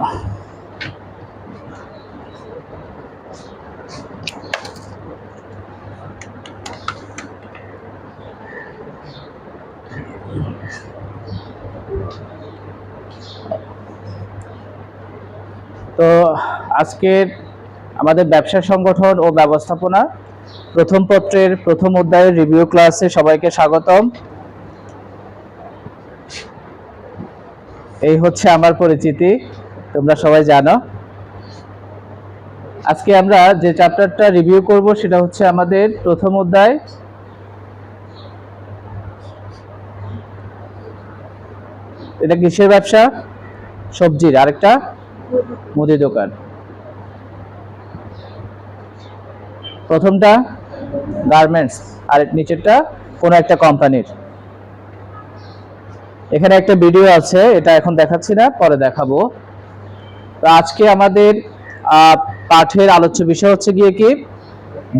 তো আজকের আমাদের ব্যবসা সংগঠন ও ব্যবস্থাপনা প্রথম পত্রের প্রথম অধ্যায়ের রিভিউ ক্লাসে সবাইকে স্বাগতম। এই হচ্ছে আমার পরিচিতি। তোমরা সবাই জানো। আজকে আমরা যে চ্যাপ্টারটা রিভিউ করব সেটা হচ্ছে আমাদের প্রথম অধ্যায়। এটা কিসের ব্যবসা? সবজির, আরেকটা? মুদি দোকান। প্রথমটা গার্মেন্টস আর নিচেরটা কোনো একটা কোম্পানির এখানে একটা ভিডিও আছে, এটা এখন দেখাচ্ছি না, পরে দেখাবো। আজকে আমাদের পাঠের আলোচ্য বিষয় হচ্ছে গিয়ে কি?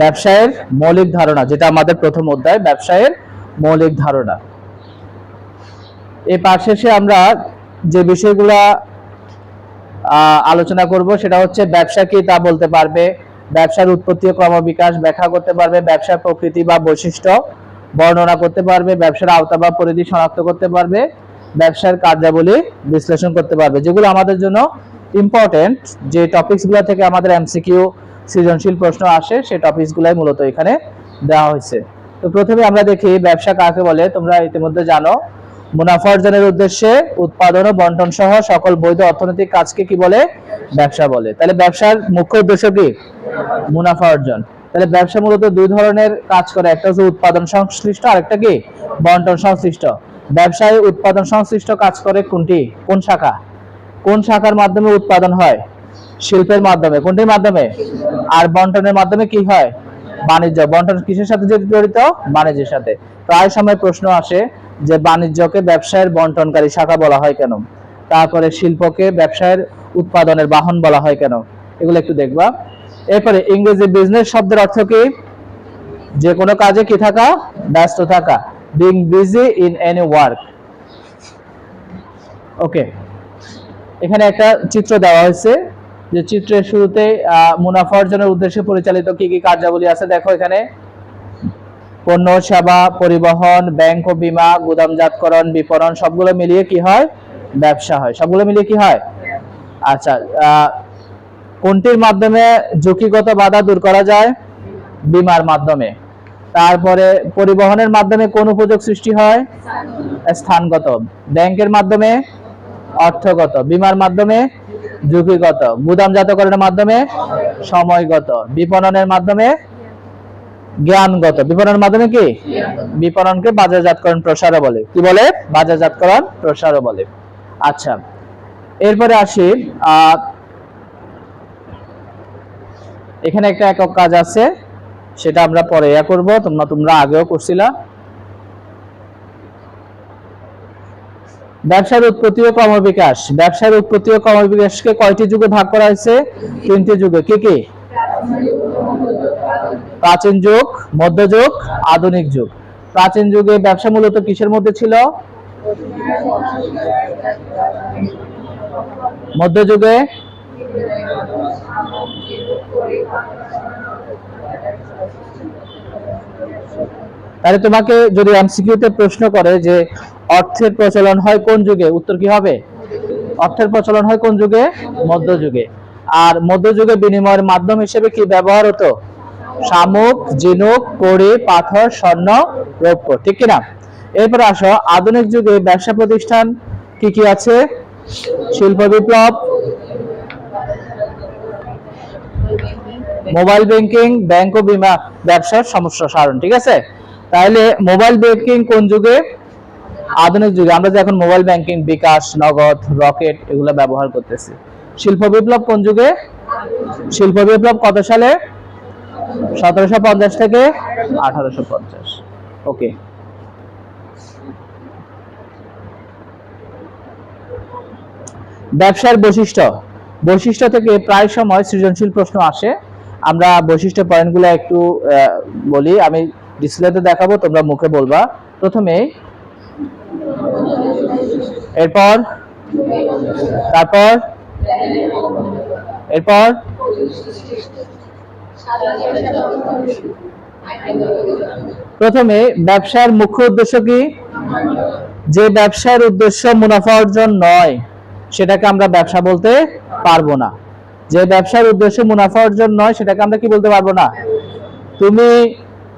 ব্যবসায়ের মৌলিক ধারণা, যেটা আমাদের প্রথম অধ্যায়, ব্যবসায়ের মৌলিক ধারণা। এই পাঠ শেষে আমরা যে বিষয়গুলা আলোচনা করব, সেটা হচ্ছে ব্যবসা কি তা বলতে পারবে, ব্যবসার উৎপত্তি ও ক্রমবিকাশ, ব্যাখ্যা করতে পারবে, ব্যবসার প্রকৃতি বা বৈশিষ্ট্য বর্ণনা করতে পারবে, ব্যবসার আওতা বা পরিধি শনাক্ত করতে পারবে, ব্যবসার কার্যাবলী বিশ্লেষণ করতে পারবে, যেগুলো আমাদের জন্য ইম্পর্টেন্ট যে টপিকসগুলো থেকে আমাদের এমসিকিউ সৃজনশীল প্রশ্ন আসে সেই টপিকসগুলাই মূলত এখানে দেওয়া হয়েছে। তো প্রথমে আমরা দেখি ব্যবসা কাকে বলে, তোমরা ইতিমধ্যে জানো। মুনাফা অর্জনের উদ্দেশ্যে উৎপাদন ও বন্টন সহ সকল বৈধ অর্থনৈতিক কাজকে কি বলে? ব্যবসা বলে। তাহলে ব্যবসার মুখ্য উদ্দেশ্য কি? মুনাফা অর্জন। তাহলে ব্যবসা মূলত দুই ধরনের কাজ করে। একটা হচ্ছে উৎপাদন সংশ্লিষ্ট, আরেকটা কি? বন্টন সংশ্লিষ্ট। ব্যবসায় উৎপাদন সংশ্লিষ্ট কাজ করে কোনটি? কোন শাখা? কোন শাখার মাধ্যমে উৎপাদন হয়? শিল্পের মাধ্যমে। কোনটির মাধ্যমে? আর বন্টনের মাধ্যমে কি হয়? বাণিজ্য। বন্টন কিসের সাথে জড়িত? বাণিজ্যের সাথে। প্রায় সময় প্রশ্ন আসে যে বাণিজ্যকে ব্যবসায়ের বন্টনকারী শাখা বলা হয় কেন? তারপরে শিল্পকে ব্যবসায়ের উৎপাদনের বাহন বলা হয় কেন? এগুলো একটু দেখবা। এরপরে ইংরেজি বিজনেস শব্দের অর্থ কি? যে কোনো কাজে কি থাকা? ব্যস্ত থাকা। Being busy in any work okay এখানে একটা চিত্র দেওয়া হয়েছে যে চিত্রের শুরুতে মুনাফা অর্জনের উদ্দেশ্যে পরিচালিত কি কি কার্যাবলী আছে? দেখো এখানে। পণ্য, সেবা, পরিবহন, ব্যাংক ও বীমা গুদামজাতকরণ বিপণন, সবগুলো মিলিয়ে কি হয়? ব্যবসা হয়। সবগুলো মিলিয়ে কি হয়? আচ্ছা কোনটির মাধ্যমে ঝুঁকিগত বাধা দূর করা যায়? বিমার মাধ্যমে। তারপরে, পরিবহনের মাধ্যমে কোন উপযোগ সৃষ্টি হয়? স্থানগত। ব্যাংকের মাধ্যমে অর্থগত, বিমার মাধ্যমে ঝুঁকিগত, গুদামজাতকরণের মাধ্যমে সময়গত, বিপণনের মাধ্যমে জ্ঞানগত। বিপণনের মাধ্যমে কি? বিপণনকে বাজারজাতকরণ, প্রসারও বলে। কি বলে? বাজারজাতকরণ, প্রসারও বলে। আচ্ছা এরপরে আসি এখানে একটা একক কাজ আছে, সেটা আমরা পরে ইয়া করব। তোমরা তোমরা আগেও করছিলা। ব্যবসার উৎপত্তি ও ক্রমবিকাশ ব্যবসার উৎপত্তি ও ক্রমবিকাশকে কয়টি যুগে ভাগ করা হয়েছে? তিনটি যুগে। কি কি? প্রাচীন যুগ মধ্যযুগ আধুনিক যুগ। প্রাচীন যুগে ব্যবসা মূলত কিসের মধ্যে ছিল? মধ্যযুগে তাহলে তোমাকে যদি এমসিকিউতে প্রশ্ন করে যে অর্থের প্রচলন হয় কোন যুগে, উত্তর কি হবে? অর্থের প্রচলন হয় কোন যুগে? মধ্যযুগে। আর মধ্যযুগে বিনিময়ের মাধ্যম হিসেবে কি ব্যবহার হতো? শামুক, ঝিনুক, কড়ি, পাথর, স্বর্ণ, রৌপ্য। ঠিক কিনা? এরপর আসো, আধুনিক যুগে ব্যবসা প্রতিষ্ঠান কি কি আছে? শিল্প বিপ্লব, মোবাইল ব্যাংকিং, ব্যাংক ও বিমা ব্যবসার সমস্যা সারণ, ঠিক আছে? তাহলে মোবাইল ব্যাংকিং কোন যুগে? আধুনিক যুগে। আমরা যে এখন মোবাইল ব্যাংকিং বিকাশ, নগদ, রকেট এগুলো ব্যবহার করতেছি। শিল্প বিপ্লব কোন যুগে? শিল্প বিপ্লব কত সালে? সতেরোশো পঞ্চাশ থেকে আঠারোশো পঞ্চাশ। ওকে ব্যবসার বৈশিষ্ট্য। বৈশিষ্ট্য থেকে প্রায় সময় সৃজনশীল প্রশ্ন আসে। আমরা বৈশিষ্ট্য পয়েন্টগুলো একটু বলি। আমি ডিসপ্লেতে দেখাবো, তোমরা মুখে বলবা। প্রথমে, এরপর, তারপর, এরপর, প্রথমে ব্যবসার মুখ্য উদ্দেশ্য কি? যে ব্যবসার উদ্দেশ্য মুনাফা অর্জন নয়, সেটাকে আমরা ব্যবসা বলতে পারব না। যে ব্যবসার উদ্দেশ্য মুনাফা অর্জন নয়, সেটাকে আমরা কি বলতে পারব না? তুমি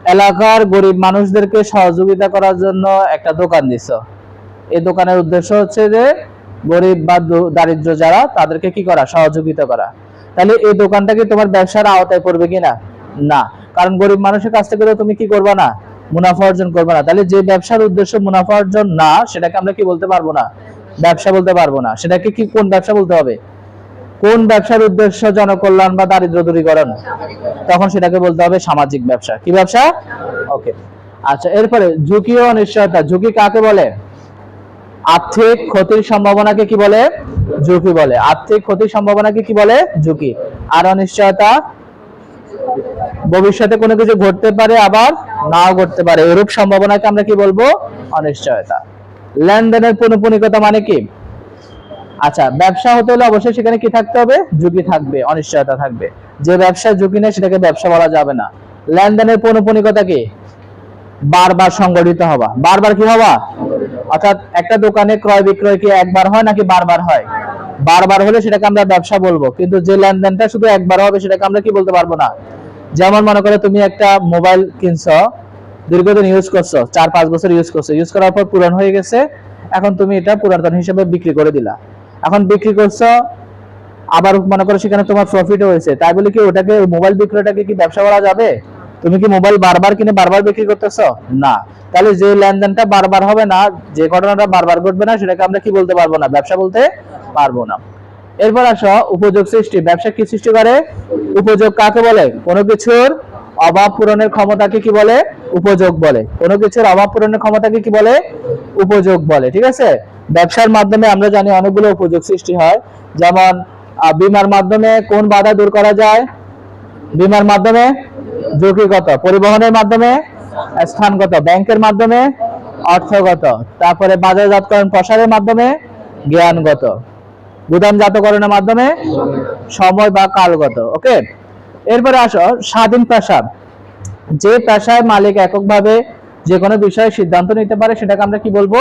এলাকার গরিব মানুষদেরকে সহযোগিতা করার জন্য একটা দোকান দিছ। এই দোকানের উদ্দেশ্য হচ্ছে যে, গরিব বা দারিদ্র যারা, তাদেরকে কি করা? সহযোগিতা করা। তাহলে এই দোকানটা কি তোমার ব্যবসার আওতায় পড়বে কিনা? না। কারণ গরিব মানুষের কাছ থেকে তুমি কি করবে না? মুনাফা অর্জন করবে না। তাহলে যে ব্যবসার উদ্দেশ্য মুনাফা অর্জন না, সেটাকে আমরা কি বলতে পারব না? ব্যবসা বলতে পারব না। সেটাকে কি, কোন ব্যবসা বলতে হবে? কোন ব্যবসার উদ্দেশ্য জনকল্যাণ বা দারিদ্র দূরীকরণ তখন সেটাকে বলতে হবে সামাজিক ব্যবসা। কি ব্যবসা? ওকে। আচ্ছা এরপরে ঝুঁকি ও অনিশ্চয়তা। ঝুঁকি কাকে বলে? আর্থিক ক্ষতির সম্ভাবনাকে কি বলে? ঝুঁকি বলে। আর্থিক ক্ষতির সম্ভাবনাকে কি বলে? ঝুঁকি। আর অনিশ্চয়তা? ভবিষ্যতে কোনো কিছু ঘটতে পারে, আবার নাও ঘটতে পারে। এরূপ সম্ভাবনাকে আমরা কি বলব? অনিশ্চয়তা। লেনদেনের পুনঃপুনিকতা মানে কি? আচ্ছা ব্যবসা হতে হলে অবশ্যই সেখানে কি থাকতে হবে? ঝুঁকি থাকবে, অনিশ্চয়তা থাকবে। যে ব্যবসা ঝুঁকি নেই, সেটাকে ব্যবসা বলা যাবে না। লেনদেনের পুনঃপুনিকতা কি? বারবার সংগঠিত হওয়া। বারবার কি হওয়া? অর্থাৎ একটা দোকানে ক্রয় বিক্রয় কি একবার হয় নাকি বারবার হয়? বারবার হলে সেটাকে আমরা ব্যবসা বলব। কিন্তু যে লেনদেনটা শুধু একবার হবে, সেটাকে আমরা কি বলতে পারব না? যেমন মনে করো তুমি একটা মোবাইল কিনছো, দীর্ঘদিন ইউজ করছ, চার পাঁচ বছর ইউজ করছ। ইউজ করার পর পুরান হয়ে গেছে। এখন তুমি এটা পুরাতন হিসেবে বিক্রি করে দিলা। এখন বিক্রি করছ, আবার মনে করো সেখানে তোমার প্রফিট হয়েছে। তাই বলে কি ওটাকে মোবাইল বিক্রয়টাকে কি ব্যবসা করা যাবে? তুমি কি মোবাইল বারবার কিনে বারবার বিক্রি করতেছো? না। তাহলে যে লেনদেনটা বারবার হবে না, যে ঘটনাটা বারবার ঘটবে না, সেটাকে আমরা কি বলতে পারব না? ব্যবসা বলতে পারব না। এরপর আসো, উপযোগ সৃষ্টি। ব্যবসা কি সৃষ্টি করে? উপযোগ কাকে বলে? কোনো কিছুর অভাব পূরণের ক্ষমতাকে কি বলে? উপযোগ বলে। কোনো কিছুর অভাব পূরণের ক্ষমতাকে কি বলে? উপযোগ বলে। ঠিক আছে? ব্যবসার মাধ্যমে আমরা জানি অনেকগুলো উপযোগ সৃষ্টি হয়। যেমন বিমার মাধ্যমে কোন বাধা দূর করা যায়? বিমার মাধ্যমে ঝুঁকিগত পরিবহনের মাধ্যমে স্থানগত, ব্যাংকের মাধ্যমে অর্থগত, তারপরে বাজারজাতকরণ, প্রসারের মাধ্যমে জ্ঞানগত, গুদামজাতকরণের মাধ্যমে সময় বা কালগত, ওকে? এরপরে আসো, স্বাধীন পেশা যে পেশায় মালিক এককভাবে যে কোনো বিষয়ে সিদ্ধান্ত নিতে পারে, সেটাকে আমরা কি বলব?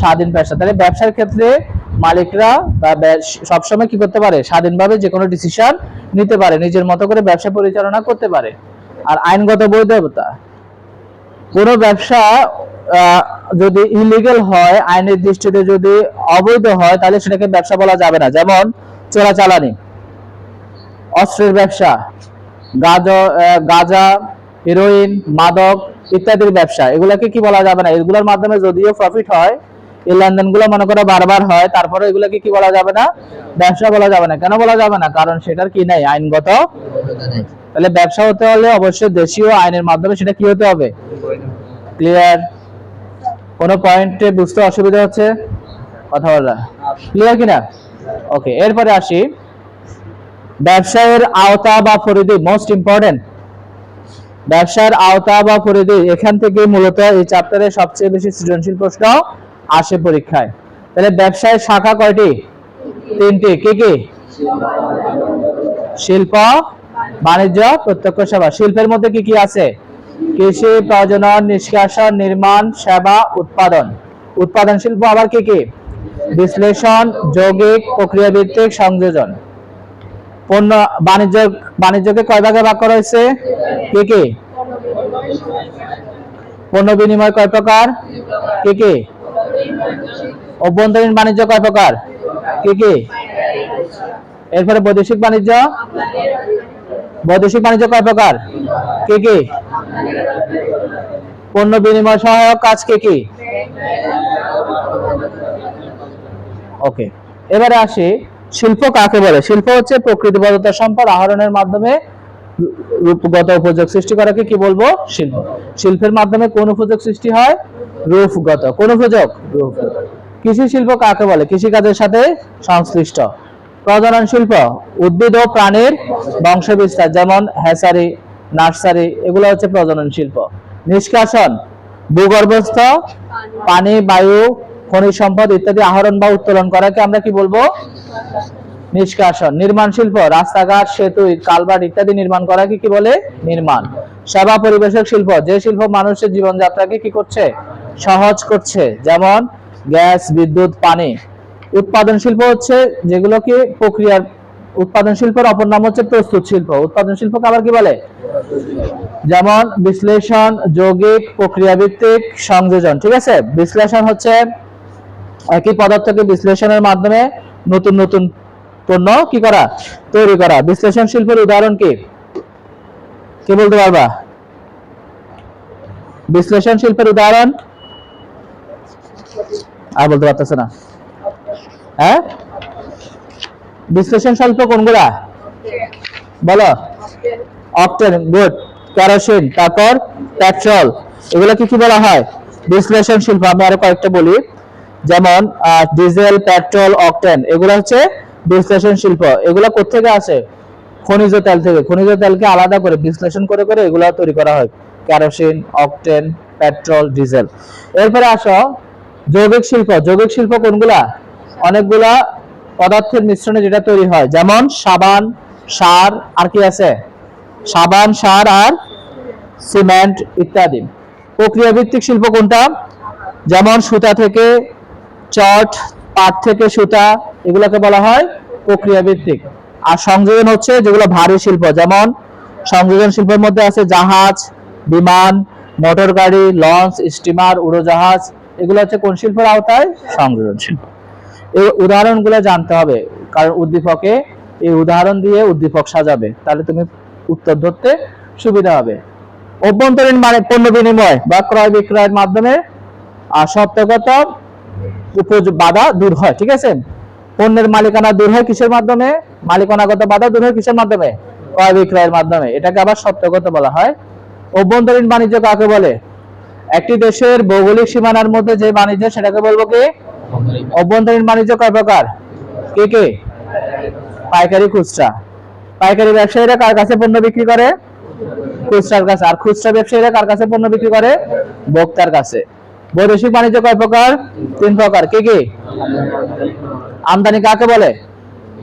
স্বাধীন পেশা তাহলে ব্যবসার ক্ষেত্রে মালিকরা বা সবসময় কি করতে পারে? স্বাধীনভাবে যে কোনো ডিসিশন নিতে পারে, নিজের মতো করে ব্যবসা পরিচালনা করতে পারে। আর আইনগত বৈধতা। কোনো ব্যবসা যদি ইলিগেল হয়, আইনের দৃষ্টিতে যদি অবৈধ হয়, তাহলে সেটাকে ব্যবসা বলা যাবে না। যেমন চোরাচালানি অস্ত্রের ব্যবসা, গাঁজা গাঁজা হিরোইন মাদক ইত্যাদির ব্যবসা। এগুলাকে কি বলা যাবে না? এগুলোর মাধ্যমে যদিও প্রফিট হয়, এই লেনদেনগুলো মনে করো বারবার হয়, তারপরে এগুলোকে কি বলা যাবে না? ব্যবসা বলা যাবে না। কেন বলা যাবে না? কারণ সেটার কি নাই? আইনগত তাহলে ব্যবসা হতে হলে অবশ্যই দেশীয় আইনের মাধ্যমে সেটা কি হতে হবে? ক্লিয়ার কোন পয়েন্টে বুঝতে অসুবিধা হচ্ছে? কথা বলা ক্লিয়ার কিনা? ওকে এরপরে আসি। ব্যবসায়ের আওতা বা পরিধি মোস্ট ইম্পর্টেন্ট ব্যবসার আওতা বা পরিধি এখান থেকে মূলত এই চ্যাপ্টারে সবচেয়ে বেশি সৃজনশীল প্রশ্ন আসে পরীক্ষায়। তাহলে ব্যবসায় শাখা কয়টি? তিনটি। কি কি? শিল্প, বাণিজ্য, প্রত্যক্ষ সেবা। শিল্পের মধ্যে কি কি আছে? কৃষি প্রজনন নিষ্কাশন, নির্মাণ, সেবা, উৎপাদন। উৎপাদন শিল্প আবার কি কি? বিশ্লেষণ, যৌগিক প্রক্রিয়া ভিত্তিক সংযোজন। পণ্য বাণিজ্য, বাণিজ্যকে কয় ভাগে ভাগ করা হয়েছে? কি কি? পণ্য বিনিময় কয় প্রকার? কি কি? অভ্যন্তরীণ বাণিজ্য কয় প্রকার? কি কি? এরপরে বৈদেশিক বাণিজ্য? বৈদেশিক বাণিজ্য কয় প্রকার? কি কি? পণ্য বিনিময় সহায়ক কাজ কি কি? ওকে, এবারে আসি শিল্প কাকে বলে? শিল্প হচ্ছে প্রকৃতিবদ্ধতা সম্পদ আহরণের মাধ্যমে রূপগত উপযোগ সৃষ্টি করাকে কি বলব? শিল্প। শিল্পের মাধ্যমে কোন উপযোগ সৃষ্টি হয়? রূপগত। কোন উপযোগ? রূপগত। কৃষি শিল্প কাকে বলে? কৃষি কাজের সাথে সংশ্লিষ্ট। প্রজনন শিল্প, উদ্ভিদ ও প্রাণীর বংশ বিস্তার যেমন হ্যাসারি নার্সারি, এগুলো হচ্ছে প্রজনন শিল্প। নিষ্কাশন, ভূগর্ভস্থ, পানি, বায়ু খনিজ সম্পদ ইত্যাদি আহরণ বা উত্তোলন করাকে আমরা কি বলব? নিষ্কাশন, নির্মাণ শিল্প, রাস্তাঘাট, সেতু কালভার্ট ইত্যাদি নির্মাণ করাকে কি বলে? নির্মাণ। সেবা পরিবেশক শিল্প, যে শিল্প মানুষের জীবনযাত্রাকে কি করছে? সহজ করছে। যেমন গ্যাস, বিদ্যুৎ, পানি। উৎপাদন শিল্প হচ্ছে যেগুলোকে প্রক্রিয়ার, উৎপাদন শিল্পের অপর নাম হচ্ছে প্রস্তুত শিল্প। উৎপাদন শিল্পকে আবার কি বলে? যেমন বিশ্লেষণ, যৌগিক প্রক্রিয়া ভিত্তিক সংযোজন, ঠিক আছে? বিশ্লেষণ হচ্ছে একই পদার্থকে বিশ্লেষণের মাধ্যমে নতুন নতুন পণ্য কি করা? তৈরি করা। বিশ্লেষণ শিল্পের উদাহরণ কি? কে বলতে পারবা? বিশ্লেষণ শিল্পের উদাহরণ? আর বলতে পারতেছে না। হ্যাঁ? বিশ্লেষণ শিল্প কোনগুলা? বলো। Octane, good. কেরোসিন তারপর পেট্রোল। এগুলোকে কি বলা হয়? বিশ্লেষণ শিল্প। আমি আরও কয়েকটা বলি। যেমন ডিজেল পেট্রোল অকটেন এগুলো হচ্ছে বিশ্লেষণ শিল্প। এগুলো কোথেকে আসে? খনিজ তেল থেকে। খনিজ তেলকে আলাদা করে, বিশ্লেষণ করে করে এগুলো তৈরি করা হয়। কেরোসিন অকটেন পেট্রোল ডিজেল এরপরে আসো যৌগিক শিল্প। যৌগিক শিল্প কোনগুলা? অনেকগুলা পদার্থের মিশ্রণে যেটা তৈরি হয়, যেমন সাবান, সার, আর কি আছে? সাবান, সার আর সিমেন্ট ইত্যাদি। প্রক্রিয়া ভিত্তিক শিল্প কোনটা? যেমন সুতা থেকে চট, পাট থেকে সুতা, এগুলোকে বলা হয় প্রক্রিয়া ভিত্তিক আর সংযোজন হচ্ছে যেগুলো ভারী শিল্প, যেমন সংযোজন শিল্পের মধ্যে আছে জাহাজ, বিমান, মোটর গাড়ি, লঞ্চ, স্টিমার, উড়োজাহাজ। এগুলো হচ্ছে কোন শিল্পের আওতায়? সংযোজন শিল্প। এই উদাহরণগুলো জানতে হবে, কারণ উদ্দীপকে এই উদাহরণ দিয়ে উদ্দীপক সাজাবে। তাহলে তুমি উত্তর ধরতে সুবিধা হবে। অভ্যন্তরীণ মানে পণ্য বিনিময় বা ক্রয় বিক্রয়ের মাধ্যমে আর উপযোগ বাধা দূর হয়, ঠিক আছে? পণ্যের মালিকানা দূর হয় কিসের মাধ্যমে? মালিকানাগত বাধা দূর হয় কিসের মাধ্যমে? ক্রয় বিক্রয়ের মাধ্যমে। এটাকে আবার সত্যগত বলা হয়। অভ্যন্তরীণ বাণিজ্য কাকে বলে? একটি দেশের ভৌগোলিক সীমানার মধ্যে যে বাণিজ্য, সেটাকে বলব কি? অভ্যন্তরীণ বাণিজ্য কয় প্রকার? কে কে? পাইকারি খুচরা। পাইকারি ব্যবসায়ীরা কার কাছে পণ্য বিক্রি করে? খুচরার কাছে। আর খুচরা ব্যবসায়ীরা কার কাছে পণ্য বিক্রি করে? ভোক্তার কাছে। বৈদেশিক বাণিজ্য কয় প্রকার? তিন প্রকার। কে কি? আমদানি কাকে বলে?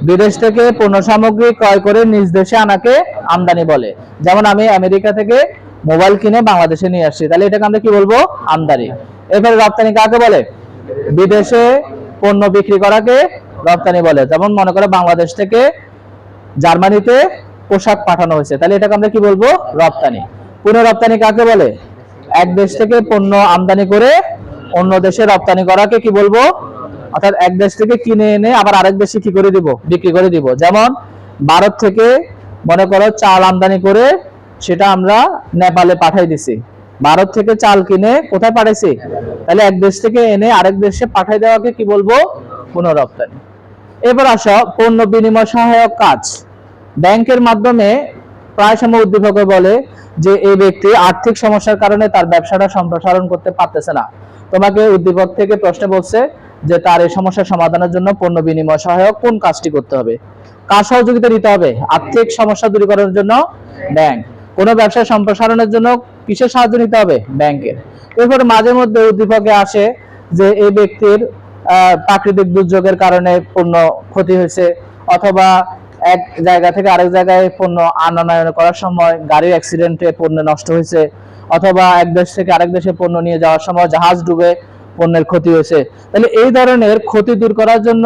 বিদেশ থেকে পণ্য সামগ্রী ক্রয় করে নিজ দেশে আনাকে আমদানি বলে। যেমন আমি আমেরিকা থেকে মোবাইল কিনে বাংলাদেশে নিয়ে আসছি। তাহলে এটাকে আমরা কি বলব? আমদানি। এরপরে রপ্তানি কাকে বলে? বিদেশে পণ্য বিক্রি করাকে রপ্তানি বলে। যেমন মনে করো বাংলাদেশ থেকে জার্মানিতে পোশাক পাঠানো হয়েছে। তাহলে এটাকে আমরা কি বলব? রপ্তানি। পুনঃ রপ্তানি কাকে বলে? এক দেশ থেকে পণ্য আমদানি করে অন্য দেশে রপ্তানি করাকে কি বলব? অর্থাৎ এক দেশ থেকে কিনে এনে আবার আরেক দেশে কি করে দিব? বিক্রি করে দিব। যেমন ভারত থেকে মনে করো চাল আমদানি করে সেটা আমরা নেপালে পাঠাই দিছি। ভারত থেকে চাল কিনে কোথায় পাঠাইছি? তাহলে এক দেশ থেকে এনে আরেক দেশে পাঠাই দেওয়াকে কি বলব? পুনরপ্তানি এবার আসো, পণ্য বিনিময় সহায়ক কাজ। ব্যাংকের মাধ্যমে প্রায় সময় উদ্দীপকে বলে যে এই ব্যক্তি আর্থিক সমস্যার কারণে তার ব্যবসাটা সম্প্রসারণ করতে পারতেছে না। তোমাকে উদ্দীপক থেকে প্রশ্ন বলছে যে তার এই সমস্যার সমাধানের জন্য পণ্য বিনিময় সহায়ক কোন কাজটি করতে হবে? কার সহযোগিতা নিতে হবে? আর্থিক সমস্যা দূরীকরণের জন্য ব্যাংক। কোন ব্যবসা সম্প্রসারণের জন্য কিসের সাহায্য নিতে হবে? ব্যাংকের। এরপরে মাঝে মধ্যে উদ্দীপকে আসে যে এই ব্যক্তির প্রাকৃতিক দুর্যোগের কারণে পণ্য ক্ষতি হয়েছে অথবা এক জায়গা থেকে আরেক জায়গায় পণ্য আনয়ন করার সময় গাড়ির অ্যাক্সিডেন্টে পণ্য নষ্ট হয়েছে, অথবা এক দেশ থেকে আরেক দেশে পণ্য নিয়ে যাওয়ার সময় জাহাজ ডুবে পণ্যের ক্ষতি হয়েছে। তাহলে এই ধরনের ক্ষতি দূর করার জন্য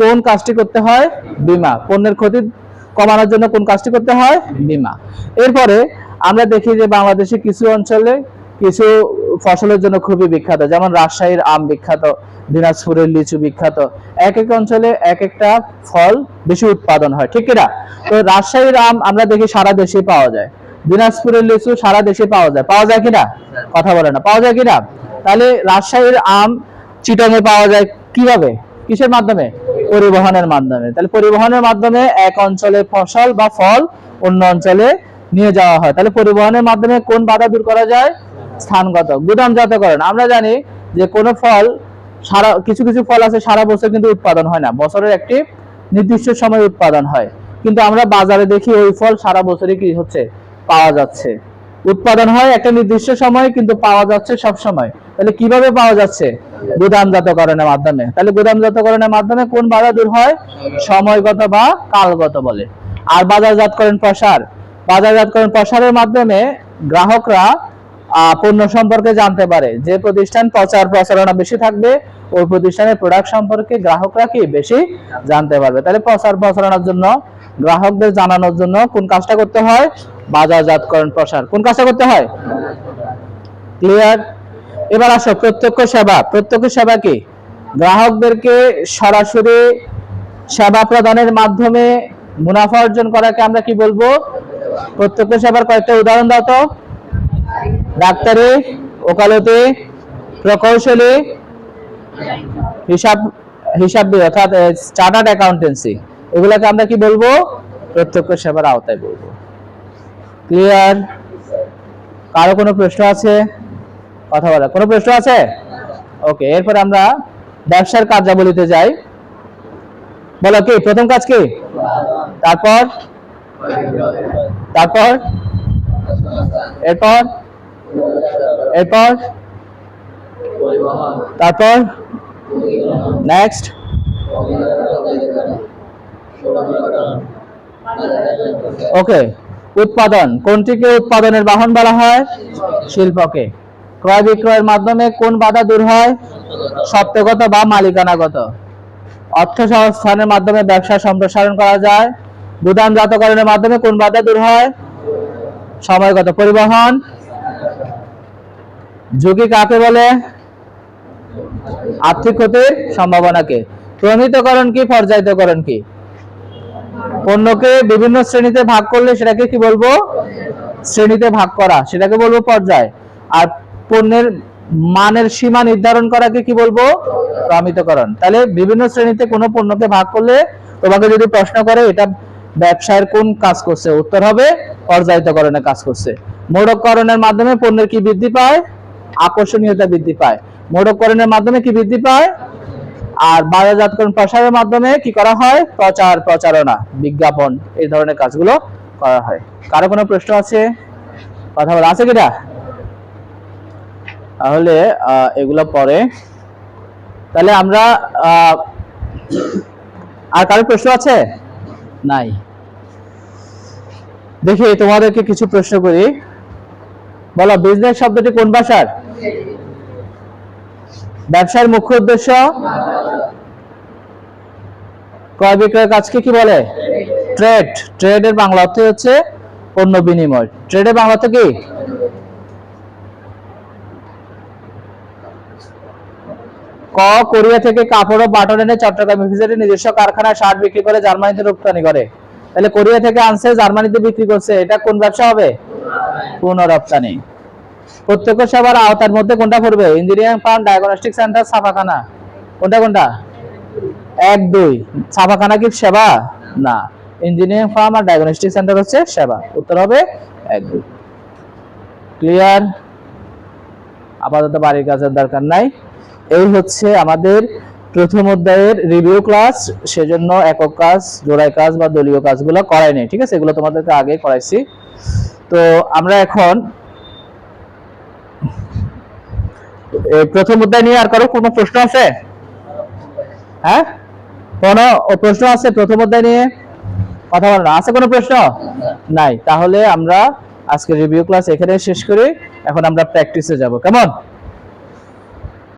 কোন কাজটি করতে হয়? বীমা। পণ্যের ক্ষতি কমানোর জন্য কোন কাজটি করতে হয়? বীমা। এরপরে আমরা দেখি যে বাংলাদেশে কিছু অঞ্চলে কিছু ফসলের জন্য খুবই বিখ্যাত, যেমন রাজশাহীর আম বিখ্যাত, দিনাজপুরের লিচু বিখ্যাত। এক এক অঞ্চলে এক একটা ফল বেশি উৎপাদন হয়, ঠিক কিনা? তো রাজশাহীর আম আমরা দেখি সারা দেশে পাওয়া যায়, দিনাজপুরের লিচু সারা দেশে পাওয়া যায় পাওয়া যায় কিনা? কথা বলে না, পাওয়া যায় কিনা? তাহলে রাজশাহীর আম চিটংয়ে পাওয়া যায় কীভাবে? কিসের মাধ্যমে? পরিবহনের মাধ্যমে। তাহলে পরিবহনের মাধ্যমে এক অঞ্চলে ফসল বা ফল অন্য অঞ্চলে নিয়ে যাওয়া হয়। তাহলে পরিবহনের মাধ্যমে কোন বাধা দূর করা যায়? স্থানগত। গুদামজাতকরণ আমরা জানি যে কোন ফল সারা, কিছু কিছু ফল আছে, সারা বছর কিন্তু উৎপাদন হয় না। বছরের একটি নির্দিষ্ট সময় উৎপাদন হয়। কিন্তু আমরা বাজারে দেখি ওই ফল সারা বছরই কি হচ্ছে? পাওয়া যাচ্ছে। উৎপাদন হয় একটা নির্দিষ্ট সময়, কিন্তু পাওয়া যাচ্ছে সব সময়। তাহলে কীভাবে পাওয়া যাচ্ছে? গুদামজাতকরণের মাধ্যমে। তাহলে গুদামজাতকরণের মাধ্যমে কোন বাধা দূর হয়? সময়গত বা কালগত বলে। আর বাজারজাতকরণ প্রসার। বাজারজাতকরণ প্রসারের মাধ্যমে গ্রাহকরা পণ্য সম্পর্কে জানতে পারে। যে প্রতিষ্ঠান প্রচার প্রচারণা বেশি থাকবে, ওই প্রতিষ্ঠানের প্রোডাক্ট সম্পর্কে গ্রাহকরা কি বেশি জানতে পারবে? তাহলে প্রচার প্রচারণার জন্য, গ্রাহকদের জানানোর জন্য কোন কাজটা করতে হয়? বাজারজাতকরণ প্রসার। কোন কাজটা করতে হয়? ক্লিয়ার এবার আসো, প্রত্যক্ষ সেবা। প্রত্যক্ষ সেবা কি? গ্রাহকদেরকে সরাসরি সেবা প্রদানের মাধ্যমে মুনাফা অর্জন করাকে আমরা কি বলব? প্রত্যক্ষ সেবার কয়েকটা উদাহরণ দাও তো। ডাক্তারি, ওকালতি, প্রকৌশলী, হিসাব হিসাব অর্থাৎ চার্টার্ড অ্যাকাউন্টেন্সি। এগুলোকে আমরা কি বলব? প্রত্যক্ষ সেবার আওতায় বলব। ক্লিয়ার? কারও কোনো প্রশ্ন আছে? কথা বলা কোনো প্রশ্ন আছে? ওকে, এরপর আমরা ব্যবসার কার্যাবলীতে যাই। বলো কি? প্রথম কাজ কি? তারপর? তারপর? এরপর? এরপর? তারপর? নেক্সট ওকে উৎপাদন। কোনটিকে উৎপাদনের বাহন বলা হয়? শিল্পকে। ক্রয় বিক্রয়ের মাধ্যমে কোন বাধা দূর হয়? সত্যগত বা মালিকানাগত। অর্থ সংস্থানের মাধ্যমে ব্যবসা সম্প্রসারণ করা যায়। গুদামজাতকরণের মাধ্যমে কোন বাধা দূর হয়? সময়গত পরিবহন। ঝুঁকি কাকে বলে? আর্থিক ক্ষতির সম্ভাবনাকে। প্রমিতকরণ কি পর্যায়িতকরণ কি? পণ্যকে বিভিন্ন শ্রেণীতে ভাগ করলে সেটাকে কি বলব? শ্রেণীতে ভাগ করা, সেটাকে বলব পর্যায়। আর পণ্যের মানের সীমা নির্ধারণ করাকে কি বলব? প্রমিতকরণ তাহলে বিভিন্ন শ্রেণীতে কোনো পণ্যকে ভাগ করলে তোমাকে যদি প্রশ্ন করে, এটা ব্যবসায়ের কোন কাজ করছে? উত্তর হবে পর্যায়িতকরণের কাজ করছে। মোড়ককরণের মাধ্যমে পণ্যের কি বৃদ্ধি পায়? আকর্ষণীয়তা বৃদ্ধি পায়। মোড়ককরণের মাধ্যমে কি বৃদ্ধি পায়? আর বাজারজাতকরণ প্রসারের মাধ্যমে কি করা হয়? প্রচার প্রচারণা, বিজ্ঞাপন, এই ধরনের কাজগুলো করা হয়। কারও কোনো প্রশ্ন আছে? কথা বলা আছে কিনা? তাহলে এগুলো পরে। তাহলে আমরা আর কারও প্রশ্ন আছে? নাই। দেখি, তোমাদেরকে কিছু প্রশ্ন করি। বলো বিজনেস শব্দটি কোন ভাষার? ব্যবসার মুখ্য উদ্দেশ্য? ক্রয় বিক্রয় কাজকে কি বলে? ট্রেড ট্রেডের বাংলা অর্থ হচ্ছে পণ্য বিনিময়। ট্রেডের বাংলা অর্থ কি? ক, কোরিয়া থেকে কাপড় ও বাটন এনে চট্টগ্রাম ইফিসেটের নিজস্ব কারখানায় শার্ট বিক্রি করে জার্মানিতে রপ্তানি করে। তাহলে কোরিয়া থেকে আনছে জার্মানিতে বিক্রি করছে, এটা কোন ব্যবসা হবে? পূর্ণ রপ্তানি প্রত্যক্ষ সেবার আওতার মধ্যে কোনটা পড়বে? ইঞ্জিনিয়ারিং ফার্ম ডায়াগনস্টিক সেন্টার ছাপাখানা। কোনটা কোনটা? এক, দুই। ছাপাখানা কি সেবা? না। ইঞ্জিনিয়ারিং ফার্ম আর ডায়াগনস্টিক সেন্টার হচ্ছে সেবা। উত্তর হবে এক, দুই। ক্লিয়ার আপাতত বাড়ির কাজের দরকার নাই। এই হচ্ছে আমাদের প্রথম অধ্যায়ের রিভিউ ক্লাস সেজন্য একক কাজ জোড়াই কাজ বা দলীয় কাজগুলো করাই নেই। ঠিক আছে? এগুলো তোমাদেরকে আগে করাইছি। তো আমরা এখন প্রথম অধ্যায় নিয়ে আর কারও কোনো প্রশ্ন আছে? হ্যাঁ? কোনো প্রশ্ন আছে প্রথম অধ্যায় নিয়ে? কথা বলার আছে কোনো প্রশ্ন? নাই। তাহলে আমরা আজকে রিভিউ ক্লাস এখানে শেষ করি। এখন আমরা প্র্যাকটিসে যাব। কেমন?